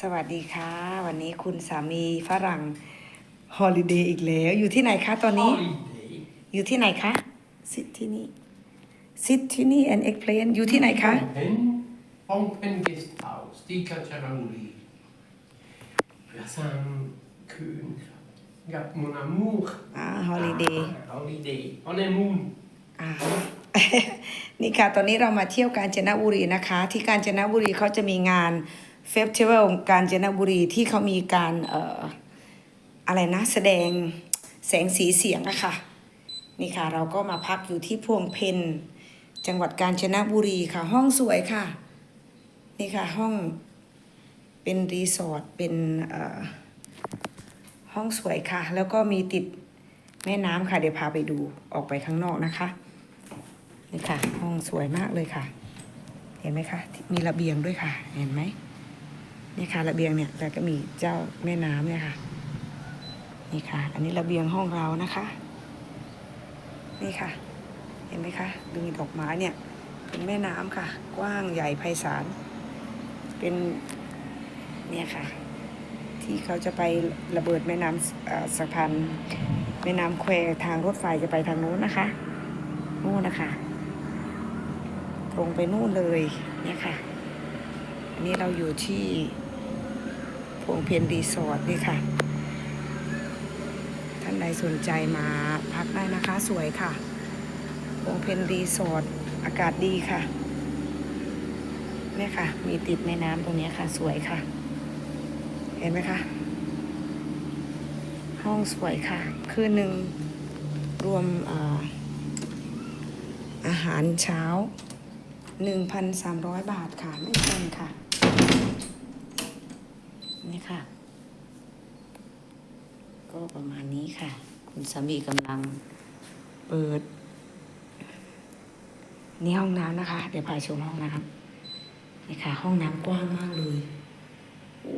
สวัสดีค่ะ วันนี้คุณสามีฝรั่งฮอลิเดย์อีกแล้ว อยู่ที่ไหนคะตอนนี้ Holiday. อยู่ที่ไหนคะซิที่นี่ซิที่นี่ and explain อยู่ที่ไหนคะ Pen. Pongpen Guest House. Die Kacharangli. Ja, sam kun. Ja, mon amour. อ่าฮอลิเดย์ Ah, Holiday. On est moon. อ่านี่ค่ะ ตอนนี้เรามาเที่ยวกาญจนบุรีนะคะ ที่กาญจนบุรีเขาจะมีงาน เฟสติวัลกาญจนบุรีที่เขามีการเอ่ออะไรนะ แสดงแสงสีเสียงอะค่ะ นี่ค่ะ เราก็มาพักอยู่ที่พวงเพนจังหวัดกาญจนบุรีค่ะ ห้องสวยค่ะ นี่ค่ะห้องเป็นรีสอร์ทเป็นเอ่อห้องสวยค่ะ แล้วก็มีติดแม่น้ำค่ะ เดี๋ยวพาไปดูออกไปข้างนอกนะคะ นี่ค่ะ ห้องสวยมากเลยค่ะ เห็นไหมคะ มีระเบียงด้วยค่ะ เห็นไหม นี่ค่ะระเบียงเนี่ยแล้วก็มีเจ้าแม่น้ำเนี่ยค่ะ นี่ค่ะ อันนี้ระเบียงห้องเรานะคะ นี่ค่ะ เห็นไหมคะดูมีดอกไม้เนี่ยเป็นแม่น้ำค่ะ กว้างใหญ่ไพศาลเป็นเนี่ยค่ะ ที่เขาจะไประเบิดแม่น้ำสะพานแม่น้ำแควทางรถไฟจะไปทางนู้นนะคะนู่นนะคะ ตรงไปนู่นเลยเนี่ยค่ะ อันนี้เราอยู่ที่ งเพียนรีสอร์ทนี่ค่ะ ท่านใดสนใจมาพักได้นะคะสวยค่ะพงเพียนรีสอร์ทอากาศดีค่ะเนี่ยค่ะ มีติดแม่น้ำตรงนี้ค่ะ สวยค่ะ เห็นไหมคะ ห้องสวยค่ะ คืนหนึ่งรวมอาอาหารเช้า 1,300 บาทค่ะ ไม่แพงค่ะ ค่ะ ก็ประมาณนี้ค่ะ คุณสามีกำลังเปิด นี่ห้องน้ำนะคะ เดี๋ยวพาชมห้องน้ำนี่ค่ะ ห้องน้ำกว้างมากเลยโอ้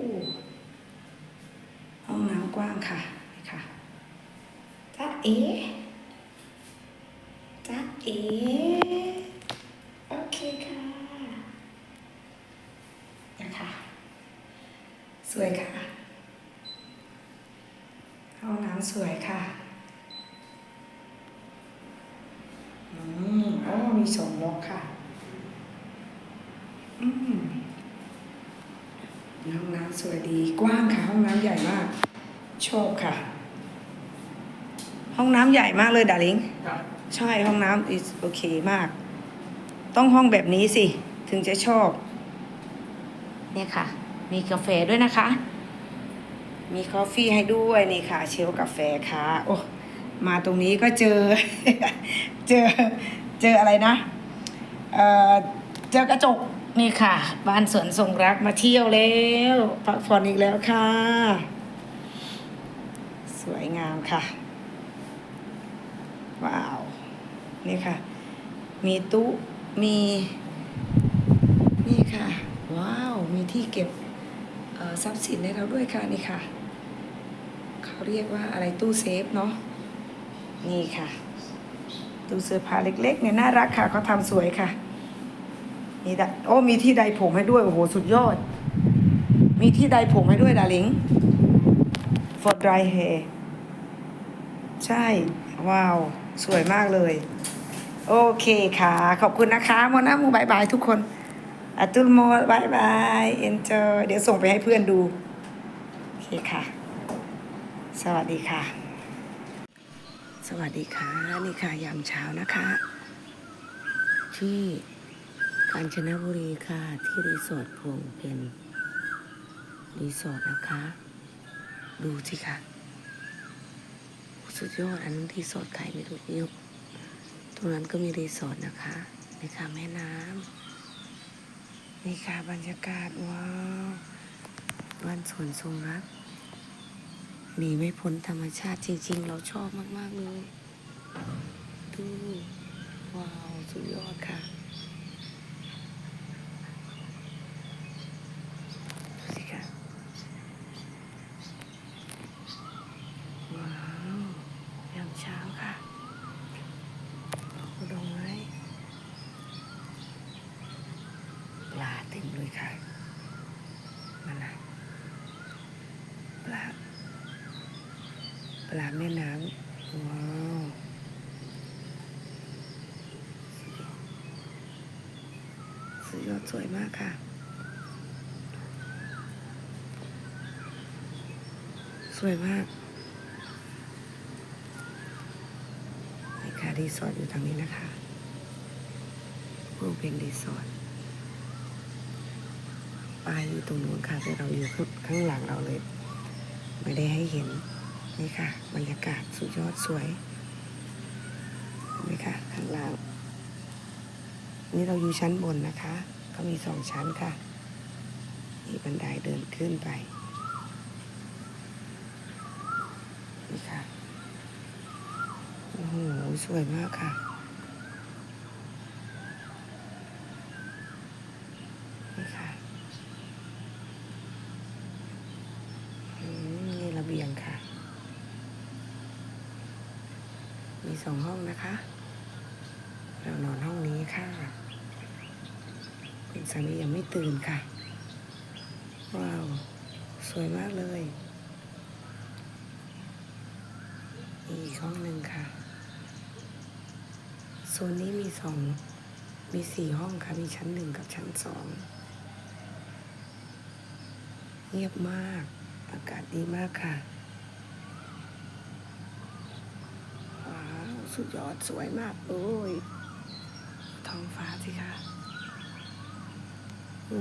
ห้องน้ำกว้างค่ะนี่ค่ะจ้าเอ๋จ๊ะเอ๋โอเคค่ะนะคะ สวยค่ะ ห้องน้ำสวยค่ะ อืมอ๋อมีสองล็อกค่ะ อืมห้องน้ำสวยดี กว้างค่ะ ห้องน้ำใหญ่มาก ชอบค่ะ ห้องน้ำใหญ่มากเลยดาริง Ja. ใช่ห้องน้ำ is โอเคมาก ต้องห้องแบบนี้สิ ถึงจะชอบ เนี่ยค่ะ มีกาแฟด้วยนะคะ มีกาแฟให้ด้วยนี่ค่ะ เชลกาแฟค่ะ โอ้มาตรงนี้ก็เจอ เจอ เจออะไรนะ เอ่อ เจอกระจกนี่ค่ะ บ้านสวนทรงรักมาเที่ยวแล้วพักผ่อนอีกแล้วค่ะ สวยงามค่ะ ว้าว นี่ค่ะ มีตู้มี นี่ค่ะ ว้าว มีที่เก็บ ทรัพย์สินให้เราด้วยค่ะนี่ค่ะ เขาเรียกว่าอะไรตู้เซฟเนาะนี่ค่ะ ตู้เสื้อผ้าเล็ก ๆ เนี่ยน่ารักค่ะเขาทำสวยค่ะมีดะโอ้มีที่ใดผมให้ด้วยโอ้โหสุดยอด มีที่ใดผมให้ด้วยดาริง for dry hair ใช่ ว้าว สวยมากเลย โอเคค่ะ ขอบคุณนะคะโมนามูบายบายทุกคน อัตุลโมบายบายเอนเจอเดี๋ยวส่งไปให้เพื่อนดู โอเคค่ะ สวัสดีค่ะ สวัสดีค่ะ นี่ค่ะยามเช้านะคะ ที่กาญจนบุรีค่ะ ที่รีสอร์ทพวงเพนรีสอร์ทนะคะ ดูสิค่ะ สุดยอดอันนั้นรีสอร์ทใครไม่รู้เนี่ยตรงนั้นก็มีรีสอร์ทนะคะนี่ค่ะแม่น้ำ นี่ค่ะบรรยากาศว้าวบ้านสวนทรงรักหนีไม่พ้นธรรมชาติจริง ๆ เราชอบมาก ๆ เลย ดู ว้าว สุดยอดค่ะดูสิค่ะ ว้าวยามเช้าค่ะดูดอกไม้ปลาเต็มเลยค่ะนั่นนะ ปลาแม่น้ำว้าวสุดยอดสวยมากค่ะ สวยมากนี่ค่ะรีสอร์ทอยู่ทางนี้นะคะรูปเป็นรีสอร์ทปลายอยู่ตรงนู้นค่ะแต่เราอยู่ข้างหลังเราเลย ไม่ได้ให้เห็น นี่ค่ะ บรรยากาศสุดยอดสวยนไหมคะข้างล่าง นี่เราอยู่ชั้นบนนะคะ ก็มีสองชั้นค่ะ มีบันไดเดินขึ้นไป นี่ค่ะ โอ้โห สวยมากค่ะนี่ค่ะ อืมนี่ระเบียงค่ะ มีสองห้องนะคะ เรานอนห้องนี้ค่ะ คุณสามียังไม่ตื่นค่ะ ว้าว สวยมากเลยอีกห้องหนึ่งค่ะ โซนนี้มีสอง มีสี่ห้องค่ะ มีชั้นหนึ่งกับชั้นสอง เงียบมาก อากาศดีมากค่ะ ว้าว สุดยอดสวยมาก โอ้ยท้องฟ้าสิคะอื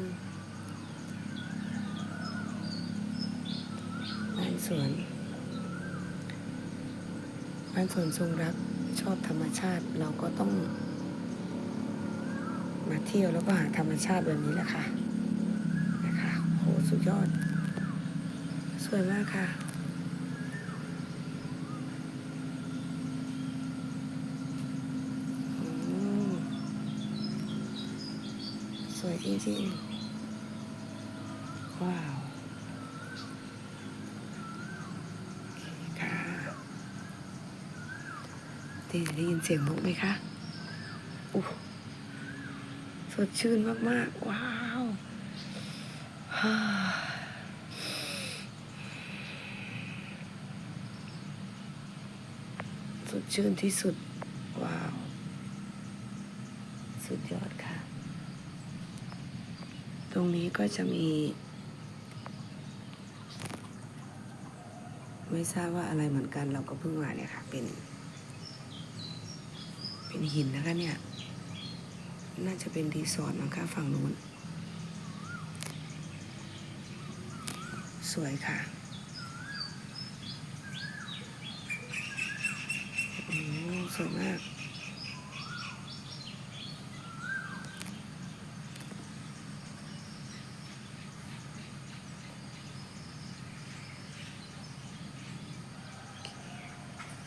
มบ้านสวนบ้านสวนทรงรักชอบธรรมชาติเราก็ต้อง มาเที่ยวแล้วก็หาธรรมชาติแบบนี้แหละค่ะนะคะโหสุดยอด สวยมากค่ะ อืม สวยจริงๆ ว้าวค่ะได้ได้ยินเสียงนกไหมคะอู้สดชื่นมากๆ ว้าวสดชื่นที่สุด ว้าว สุดยอดค่ะ ตรงนี้ก็จะมี ไม่ทราบว่าอะไรเหมือนกันเราก็เพิ่งมาเนี่ยค่ะ เป็น เป็นหินนะคะเนี่ย น่าจะเป็นรีสอร์ทมั้งคะฝั่งนู้น สวยค่ะโอ้สวยมาก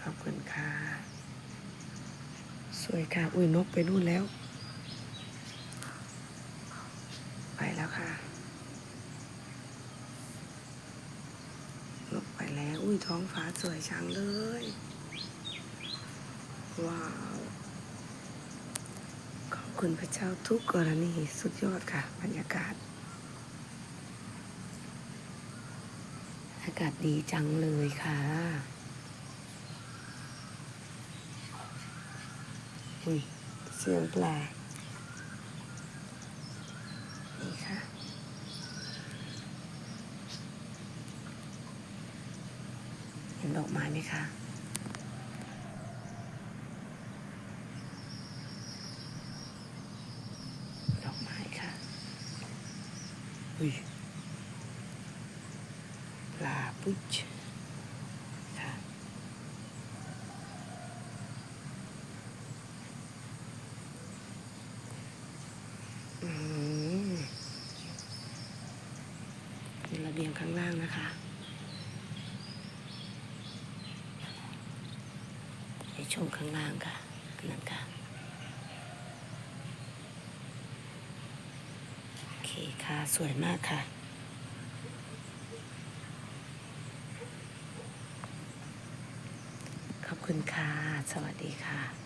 ขอบคุณค่ะ สวยค่ะ อุ้ยนกไปนู่นแล้ว ไปแล้วค่ะ นกไปแล้ว อุ้ยท้องฟ้าสวยชังเลย ว้าว ขอบคุณพระเจ้าทุกกรณีสุดยอดค่ะ บรรยากาศอากาศดีจังเลยค่ะ อุ้ยเสียงปลา นี่ค่ะ เห็นดอกไม้ไหมคะดอกไม้ค่ะ อุ้ยปลาปุ้ชค่ะ อืมมีระเบียงข้างล่าง นะคะในช่วงข้างล่างค่ะนั่นค่ะโอเคค่ะ สวยมากค่ะขอบคุณค่ะ สวัสดีค่ะ